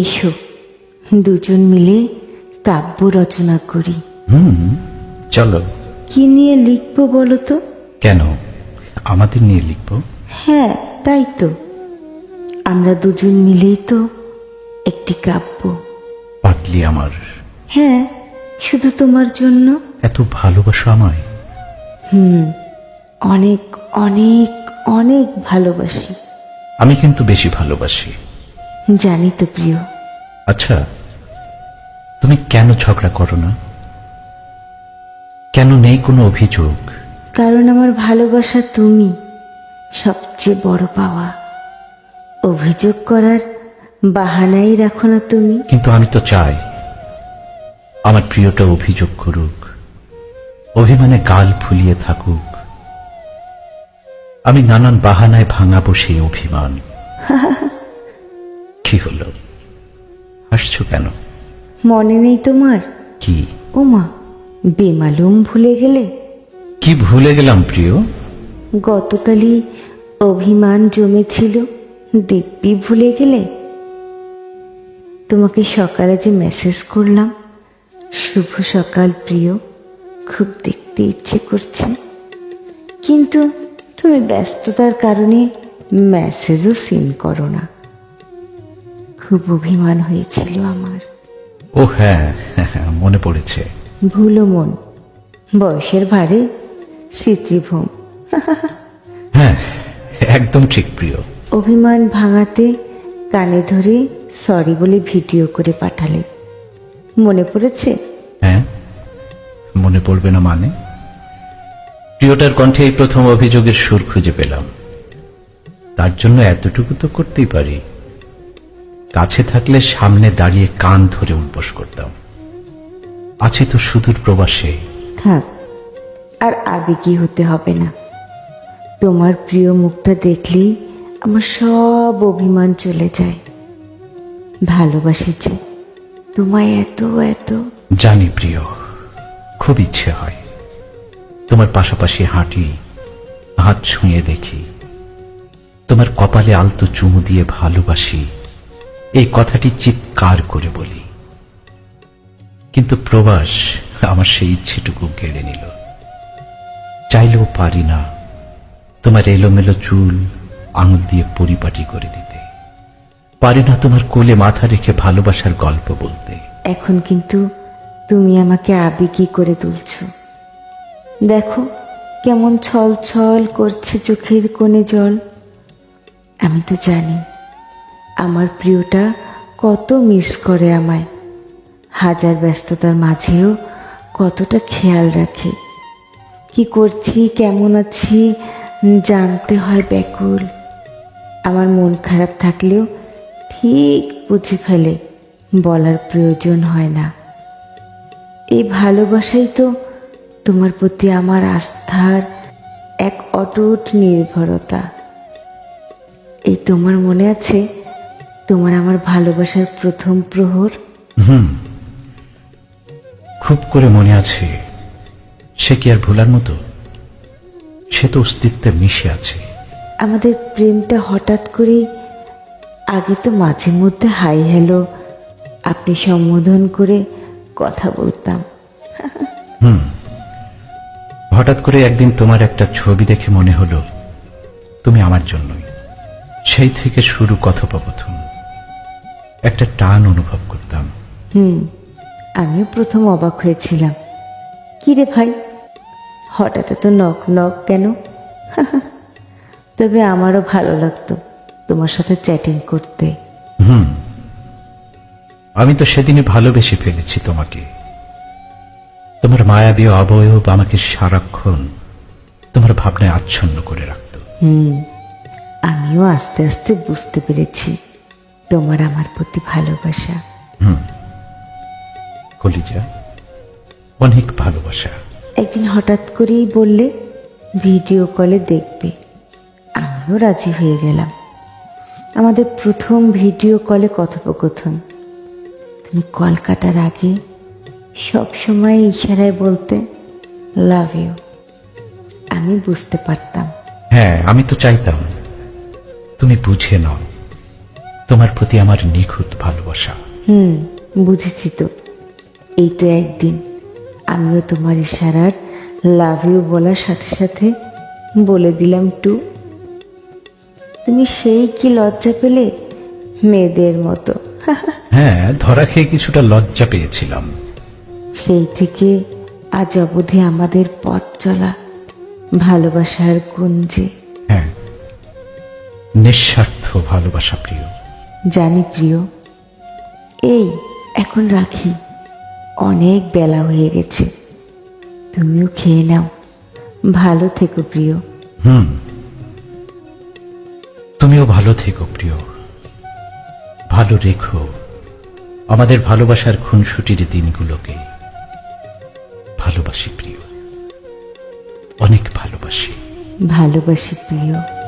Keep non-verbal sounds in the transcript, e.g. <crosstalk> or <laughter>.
এসো দুজন মিলে কাব্য রচনা করি। হুম চলো। কি নিয়ে লিখব বলো তো? কেন? আমাদের নিয়ে লিখব। হ্যাঁ তাই তো। আমরা দুজন মিলেই তো একটি কাব্য। পাটলি আমার। হ্যাঁ শুধু তোমার জন্য। এত ভালোবাসো আমায়। হুম অনেক অনেক অনেক ভালোবাসি। আমি কিন্তু বেশি ভালোবাসি। জানি তো প্রিয়। আচ্ছা তুমি কেন ঝগড়া করো না? কেন নেই কোনো অভিযোগ? কারণ আমার ভালোবাসা তুমি সবচেয়ে বড় পাওয়া। অভিযোগ করার বাহানাই রাখো না তুমি। কিন্তু আমি তো চাই আমার প্রিয়টা অভিযোগ করুক অভিমানে গাল ফুলিয়ে থাকুক। আমি নানান বাহানায় ভাঙাবো সেই অভিমান। <laughs> কি হলো? হাসছো কেন? মনে নেই তোমার? কি? ওমা বেমালুম ভুলে গেলে? কি ভুলে গেলাম প্রিয়? গতকালই অভিমান জমেছিল দিব্যি ভুলে গেলে? তোমাকে সকালে যে মেসেজ করলাম শুভ সকাল প্রিয় খুব দেখতে ইচ্ছে করছে। কিন্তু তুমি ব্যস্ততার কারণে মেসেজও সিন করো না। খুব অভিমান হয়েছিল আমার। ও হ্যাঁ হ্যাঁ, হ্যাঁ, মনে পড়েছে। ভুলো মন বয়সের ভারে স্মৃতিভূম হ্যাঁ একদম ঠিক প্রিয়। অভিমান ভাঙাতে কানে ধরে সরি বলে ভিডিও করে পাঠালে। মনে পড়েছে? হ্যাঁ মনে পড়বে না মানে? প্রিয়টার কণ্ঠে এই প্রথম অভিযোগের সুর খুঁজে পেলাম। তার জন্য এতটুকু তো করতেই পারি। কাছে থাকলে সামনে দাঁড়িয়ে কান ধরে উঠবস করতাম। আছে তো সুদূর প্রবাসে। থাক আর আবেগী হতে হবে না। তোমার প্রিয় মুখটা দেখলেই আমার সব অভিমান চলে যায়। ভালোবাসি যে তোমায় এত এত। জানি প্রিয় খুব ইচ্ছে হয়। তোমার পাশাপাশি হাঁটি হাত ছুঁয়ে দেখি। তোমার কপালে আলতো চুমু দিয়ে ভালোবাসি। এই কথাটি চিৎকার করে বলি। কিন্তু প্রবাস আমার সেই ইচ্ছেটুকু কেড়ে নিল। চাইলেও পারি না তোমার এলোমেলো চুল, আঙুল দিয়ে পরিপাটি করে দিতে। পারি না তোমার কোলে মাথা রেখে ভালোবাসার গল্প বলতে। এখন কিন্তু তুমি আমাকে আবেগী করে তুলছ। দেখো কেমন ছল ছল করছে চোখের কোণে জল। আমি তো জানি আমার প্রিয়টা কত মিস করে আমায়। হাজার ব্যস্ততার মাঝেও কতটা খেয়াল রাখে। কি করছি, কেমন আছি, জানতে হয় ব্যাকুল। আমার মন খারাপ থাকলেও ঠিক বুঝে ফেলে, বলার প্রয়োজন হয় না। এই ভালোবাসাই তো তোমার প্রতি আমার আস্থার এক অটুট নির্ভরতা। এই তোমার মনে আছে তোমার আমার ভালোবাসার প্রথম প্রহর? হুম। খুব করে মনে আছে সে কি আর ভোলার মতো? সে তো অস্তিত্বে মিশে আছে। আমাদের প্রেমটা হঠাৎ করেই আগে তো মাঝে মধ্যে হাই হ্যালো আপনি সম্বোধন করে কথা বলতাম। হুম। হঠাৎ করে একদিন তোমার একটা ছবি দেখে মনে হলো তুমি আমার জন্যই। সেই থেকে শুরু কথোপকথন। একটা টান অনুভব করতাম। হুম আমিও প্রথম অবাক হয়েছিলাম। কি রে ভাই? হঠাৎ এত নক নক কেন? <laughs> তবে আমারও ভালো লাগতো তোমার সাথে চ্যাটিং করতে। হুম আমি তো সেদিনই ভালোবেসে ফেলেছি তোমাকে। তোমার মায়াবী অবয়ব আমাকে সারাক্ষণ তোমার ভাবনায় আচ্ছন্ন করে রাখত। হুম আমিও আস্তে আস্তে বুঝতে পেরেছি। তোমার আমার প্রতি ভালোবাসা। কলিজা অনেক ভালোবাসা। একদিন হঠাৎ করেই বললে ভিডিও কলে দেখবে। আমিও রাজি হয়ে গেলাম। আমাদের প্রথম ভিডিও কলে কথোপকথন। তুমি কল কাটার আগে সব সময় ইশারায় বলতে লাভ ইউ। আমি বুঝতে পারতাম। হ্যাঁ আমি তো চাইতাম। তুমি বুঝে নাও। তোমার প্রতি আমার নিখুঁত ভালোবাসা। হুম বুঝেছি তো। এই তো একদিন। আমিও তোমার ইশারার লাভ ইউ বলার সাথে সাথে বলে দিলাম টু। তুমি সেই কি লজ্জা পেলে? মেয়েদের মতো। হ্যাঁ ধরা খেয়ে কিছুটা লজ্জা পেয়েছিলাম। সেই থেকে আজ অবধি আমাদের পথ চলা ভালোবাসার কুঞ্জে হ্যাঁ নিঃস্বার্থ ভালোবাসা প্রিয়। জানি প্রিয় এই এখন রাখি। অনেক বেলা হয়ে গেছে। তুমিও খেয়ে নাও। ভালো থেকো প্রিয়। হুম। তুমিও ভালো থেকো প্রিয়। ভালো রেখো আমাদের ভালোবাসার খুনসুটির দিনগুলোকে। ভালোবাসি প্রিয়। অনেক ভালোবাসি। ভালোবাসি প্রিয়।